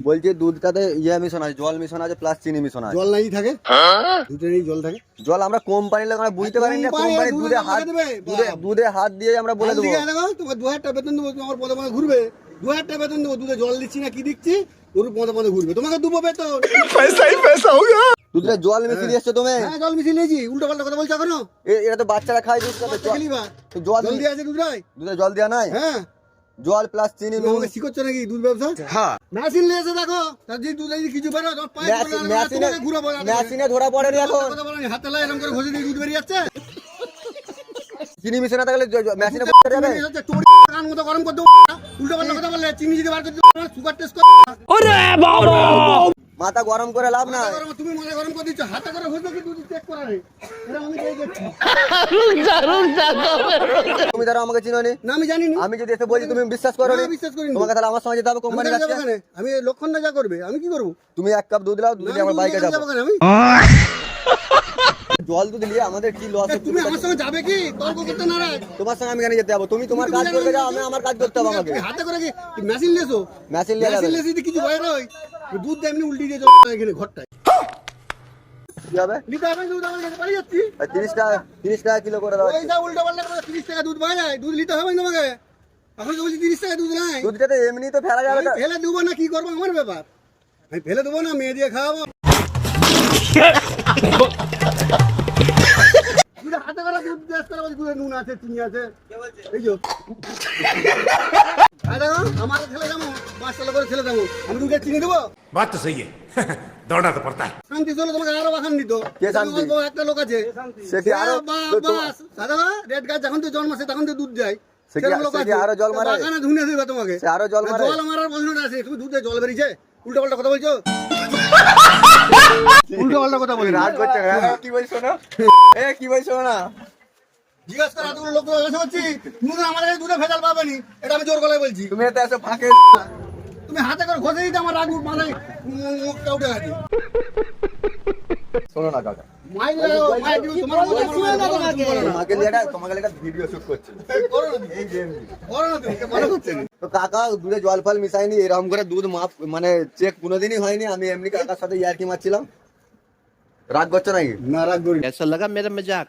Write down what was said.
বলছি দুধটাতে ইয়ে মিশন আছে জল মিশন আছে প্লাস চিনি মিশন আছে। জল নাই থাকে? দুধেরই জল থাকে? জল আমরা কোম্পানি লোক আমরা বুঝতে পারি না কোম্পানি দুধে দুধে হাত দেবে? দুধে দুধে হাত দিয়ে আমরা বলে দেবো। দেখো তোমার দু হাজার টাকা বেতন দেবো তোমার পদে পদে ঘুরবে। দু হাজার টাকা বেতন দেবো দুধে জল দিচ্ছি না কি দিচ্ছি? ওর পদে পদে ঘুরবে। তোমাকে দেবো বেতন। পয়সাই পয়সা হোগা দুধে জল মিশিয়ে এসছো তুমি? হ্যাঁ জল মিশিয়ে নিয়েছি। উল্টো পাল্টা কথা বলছো এখনও? এ- এটা তো বাচ্চারা খায় দুধ জল জল দিয়ে আছে দুধ দুধে জল দেওয়া নাই? হ্যাঁ। জল প্লাস চিনি নুন শিখচ্ছ নাকি দুধ ব্যবসা? হ্যাঁ। মেশিন নিয়ে এসে দেখো তার যদি দুধ যদি কিছু বেরো পায়ে মেশিনে তোমাকে ঘুরাবো মেশিনে ধরা পড়ে নি এখন। হাতে লাগে এরকম করে ঘষে দিয়ে দুধ বেরিয়ে যাচ্ছে? চিনি মিশে না থাকলে মেশিনে পড়ে যাবে। তোর কান মতো গরম করে দেবো উল্টো পাল্টা কথা বললে চিনি যদি বার করে সুগার টেস্ট করে মাথা গরম করে লাভ না তুমি মনে গরম করে দিচ্ছ হাতে করে ঘষবে কি দুধ চেক করা আমি তুমি ধরো আমাকে চিনো নি না আমি জানি না আমি যদি এসে বলছি তুমি বিশ্বাস করো না, বিশ্বাস করিনি। তোমাকে তাহলে আমার সঙ্গে যেতে হবে কোম্পানি কাছে? আমি লক্ষণ না যা করবে আমি কি করব? তুমি এক কাপ দুধ দাও দুধ আমার বাইকে যাব। আমি? জল দুধ নিয়ে আমাদের কি লস তুমি আমার সঙ্গে যাবে কি? তর্ক করতে নারাজ তোমার সঙ্গে আমি কেন যেতে যাব? তুমি তোমার কাজ করবে যাও আমি আমার কাজ করতে হবে আমাকে। হাতে করে কি মেশিন লেসো মেশিন যাবে। মেশিন লেসি কিছু হয় নয় দুধ দিয়ে এমনি উল্টি দিয়ে চলে এখানে ঘরটায়। কি হবে? নিতে হবে দুধ আমার কাছে যাচ্ছি। তিরিশ টাকা তিরিশ টাকা কিলো করে দাও ওই যা উল্টো পাল্টা করে তিরিশ টাকা দুধ পাওয়া যায় দুধ নিতে হবে না তোমাকে। এখন তো বলছি তিরিশ টাকা দুধ নাই। দুধটা তো এমনি তো ফেলা যাবে না। ফেলে দেবো না কি করব আমার ব্যাপার? আমি ফেলে দেবো না মেয়ে দিয়ে খাওয়াবো। হাতে করে দুধ করে দুধে নুন আছে চিনি আছে। এই যে। জল মারা? ধুনে তোমাকে। আরও জল মারার প্রশ্নটা আছে। তুমি জল বেরিয়েছে? উল্টো পাল্টা কথা বলছো? উল্টো পাল্টা কথা বলি কি বলছো না এ কি বলছো না কাকা। দুধে জল ফল মিশাইনি এরকম করে দুধ মাফ মানে চেক কোনোদিনই হয়নি আমি এমনি কাকার সাথে ইয়ারকি মারছিলাম। রাগ করছ নাকি? না রাগ করি লাগা মেরে মেজাক